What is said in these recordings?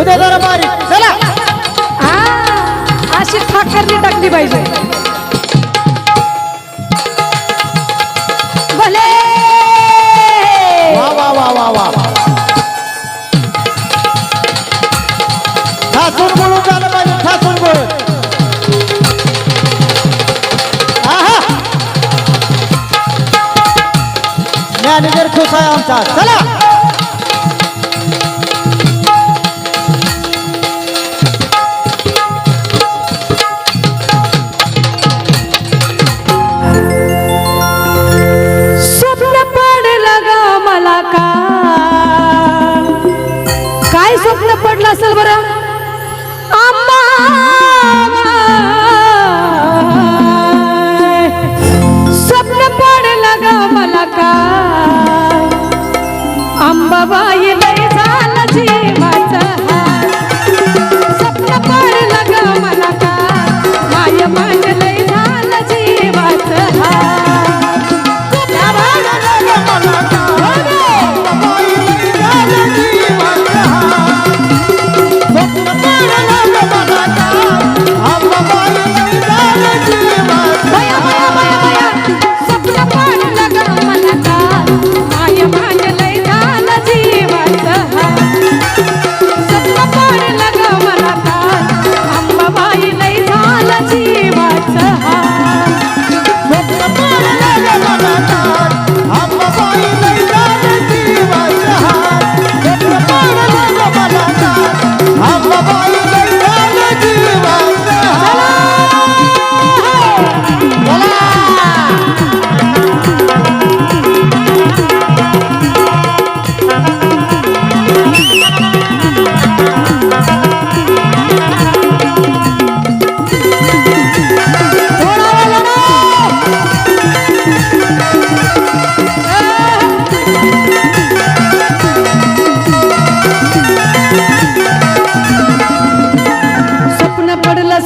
उद्या जरा चला. अशी ठाकरली टाकली पाहिजे. भले. वा वा वा वा वा. ठासून बोलून झालं पाहिजे ठासून आमचा. चला. झालं जी.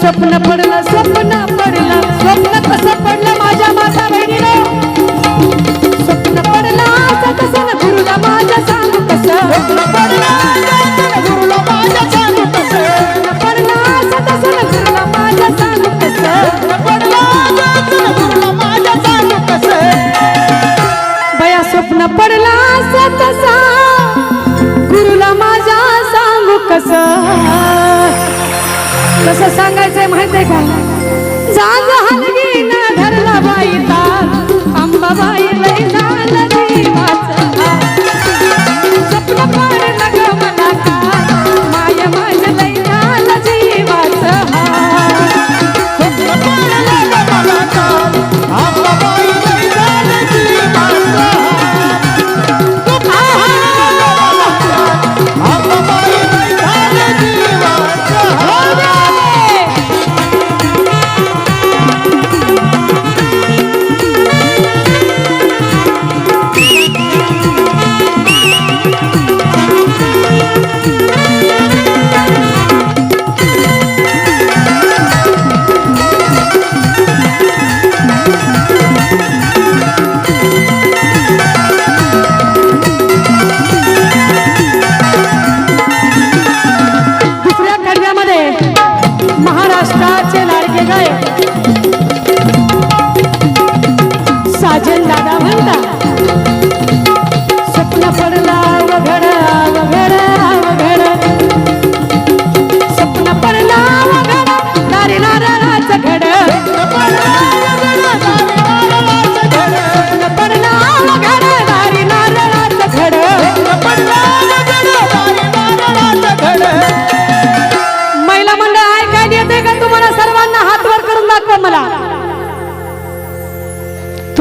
सपन पर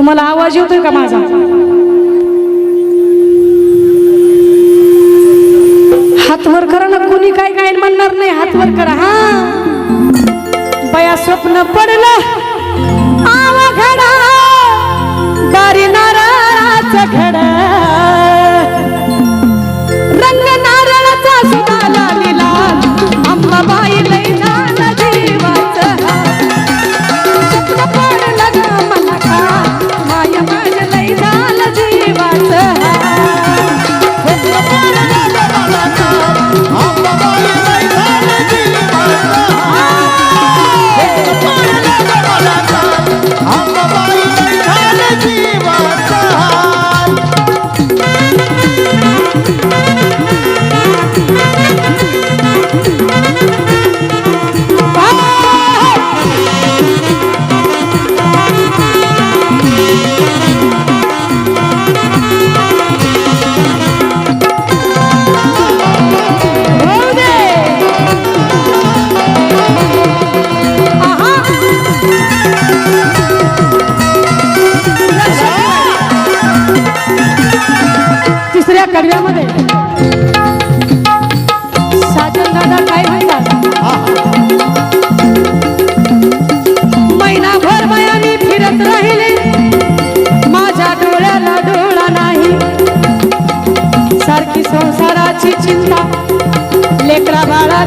तुम्हाला आवाज येतोय का माझा? हातवर करा ना कोणी काय काय म्हणणार नाही हातवर करा. हा. बया स्वप्न पडलं.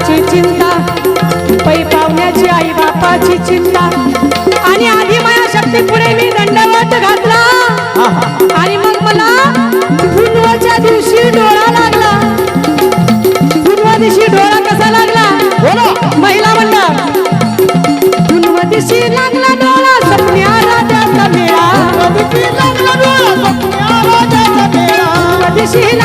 बापाची चिंता पै पावण्याची आई बापाची चिंता. आणि आधी माया शक्ती पुढे मी दंडवत घातला. आणि मग मला पूर्वाच्या दिवशी डोळा लागला. पूर्वा दिवशी डोळा कसा लागला? बोलो. महिला म्हणला पूर्वा लागला डोळा सपन्या राजाचा मेळा. दिवशी लागला डोळा सपन्या राजाचा मेळा. दिवशी